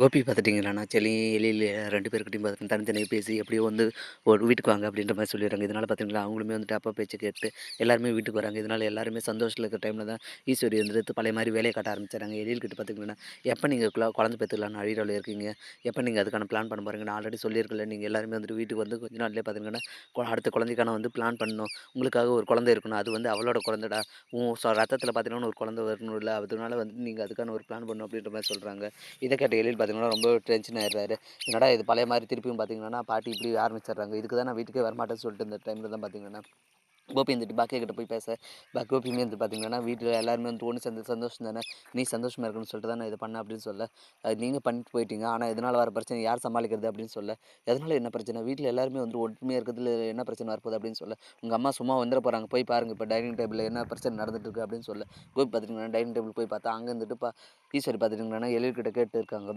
கோபி பார்த்துட்டிங்களாண்ணா செல்லி எழில் ரெண்டு பேருக்கிட்டையும் பார்த்துட்டு தனித்தனியாக பேசி எப்படியோ வந்து ஒரு வீட்டுக்கு வாங்க அப்படின்ற மாதிரி சொல்லிடுறாங்க. இதனால் பார்த்திங்களா அவங்களுமே வந்துட்டு அப்பா பேச்சு கேட்டு எல்லாருமே வீட்டுக்கு வராங்க. இதனால் எல்லாருமே சந்தோஷத்துல இருக்கிற டைமில் தான் ஈஸ்வரி வந்துட்டு பழைய மாதிரி வேலையை காட்ட ஆரம்பிச்சுறாங்க. எழில்கிட்ட பார்த்திங்கன்னா, எப்போ நீங்கள் குழந்தை பெத்துக்கலாம்னு ஐடியாவுல இருக்கீங்க? எப்போ நீங்கள் அதுக்கான பிளான் பண்ண போறீங்க? நான் ஆல்ரெடி சொல்லியிருக்கல நீங்கள் எல்லாருமே வந்துட்டு வீட்டுக்கு வந்து கொஞ்ச நாள்லேயே பார்த்திங்கன்னா அடுத்த குழந்தைக்கான வந்து பிளான் பண்ணணும். உங்களுக்காக ஒரு குழந்தை இருக்கணும். அது வந்து அவளோட குழந்தைடா. உன் ரத்தத்தில் பார்த்தீங்கன்னா, ஒரு குழந்தை இல்லை அதனால வந்து நீங்கள் அதுக்கான ஒரு பிளான் பண்ணணும் அப்படின்ற மாதிரி சொல்கிறாங்க இதை கேட்ட எழில் பார்த்தீங்கன்னா, ரொம்ப டென்ஷன் ஆயிடுறாரு. என்னடா இது பழைய மாதிரி திருப்பியும் பார்த்தீங்கன்னா, பாட்டி இப்படி ஆரம்பிச்சிடுறாங்க இதுக்கு தான் நான் வீட்டுக்கே வரமாட்டேன்னு சொல்லிட்டு இந்த டைமில் தான் பார்த்தீங்கன்னா, கோபி வந்துட்டு பாக்கிய கிட்ட போய் பேச, ப கோபியுமே வந்து பார்த்தீங்கன்னா, வீட்டில் எல்லாருமே வந்து ஒன்று சேர்ந்து சந்தோஷம் தானே. நீ சந்தோஷமாக இருக்கணும்னு சொல்லிட்டு தான் நான் பண்ண அப்படின்னு சொல்ல, நீங்கள் பண்ணிட்டு போயிட்டீங்க. ஆனால் எதனால் வர பிரச்சனை யார் சமாளிக்கிறது அப்படின்னு சொல்ல, எதனால் என்ன பிரச்சனை? வீட்டில் எல்லாருமே வந்து ஒற்றுமையாக இருக்கிறதுல என்ன பிரச்சனை வரப்போகுது அப்படின்னு சொல்ல, உங்கள் அம்மா சும்மா வந்துட போறாங்க. போய் பாருங்க இப்போ டைனிங் டேபிளில் என்ன பிரச்சனை நடந்துட்டு இருக்கு அப்படின்னு சொல்ல, கோபி பார்த்துட்டீங்கன்னா, டைனிங் டேபிள் போய் பார்த்தா, அங்கே இருந்துட்டு பா ஈஸ்வரி பார்த்துட்டீங்கன்னா, எழில் கேட்டு இருக்காங்க.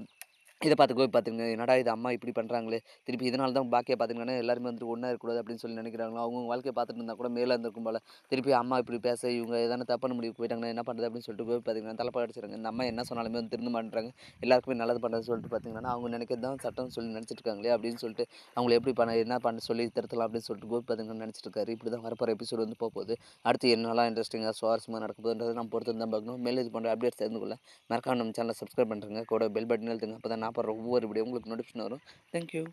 இதை பார்த்து பார்த்துங்க, என்னடா இது அம்மா இப்படி பண்ணுறாங்களே திருப்பி இதனால தான் பாக்கியா பார்த்துங்கன்னா, எல்லாருமே வந்துட்டு ஒன்றா இருக்கக்கூடாது அப்படின்னு சொல்லி நினைக்கிறாங்களோ, அவங்க வாழ்க்கையை பார்த்துட்டு இருந்தால் கூட மேலே இருந்திருக்கும் போல. திருப்பி அம்மா இப்படி பேச, இவங்க எதனா தப்பான முடிவு போயிட்டாங்கன்னா என்ன பண்ணுறது அப்படின்னு சொல்லிட்டு போய் பார்த்தீங்கன்னா, தலைப்பா அடிச்சிருங்க இந்த அம்மா என்ன சொன்னாலுமே வந்து திருந்த பண்ணுறாங்க எல்லாருக்குமே நல்லது பண்ணுறது சொல்லிட்டு பார்த்தீங்கன்னா, அவங்க நினைக்கிறது தான் சட்டம்னு சொல்லி நினச்சிட்டு இருக்காங்களே அப்படின்னு சொல்லிட்டு, அவங்கள எப்படி பண்ண என்ன பண்ண சொல்லி திருத்தலாம் அப்படின்னு சொல்லிட்டு கோபி பார்த்தீங்கன்னா நினைச்சிட்டு இருக்காரு. இப்படி தான் வரப்போகிற எபிசோடு வந்து போகுது அடுத்து என்னெல்லாம் இன்ட்ரெஸ்டிங்காக சுவாரஸ்யமாக நடக்க நம்ம பொறுத்து தான் பார்க்கணும். மேலே இது பண்ணுற அப்டேட்ஸ் தெரிந்து கொள்ள மறக்காம நம்ம சேனலை சப்ஸ்கிரைப் பண்ணிருங்க. கூட பெல் பட்டன் எழுதுங்க அப்போ தான் நான் போடுற ஒவ்வொரு வீடியோ உங்களுக்கு நோட்டிஃபிகேஷன் வரும். தேங்க்யூ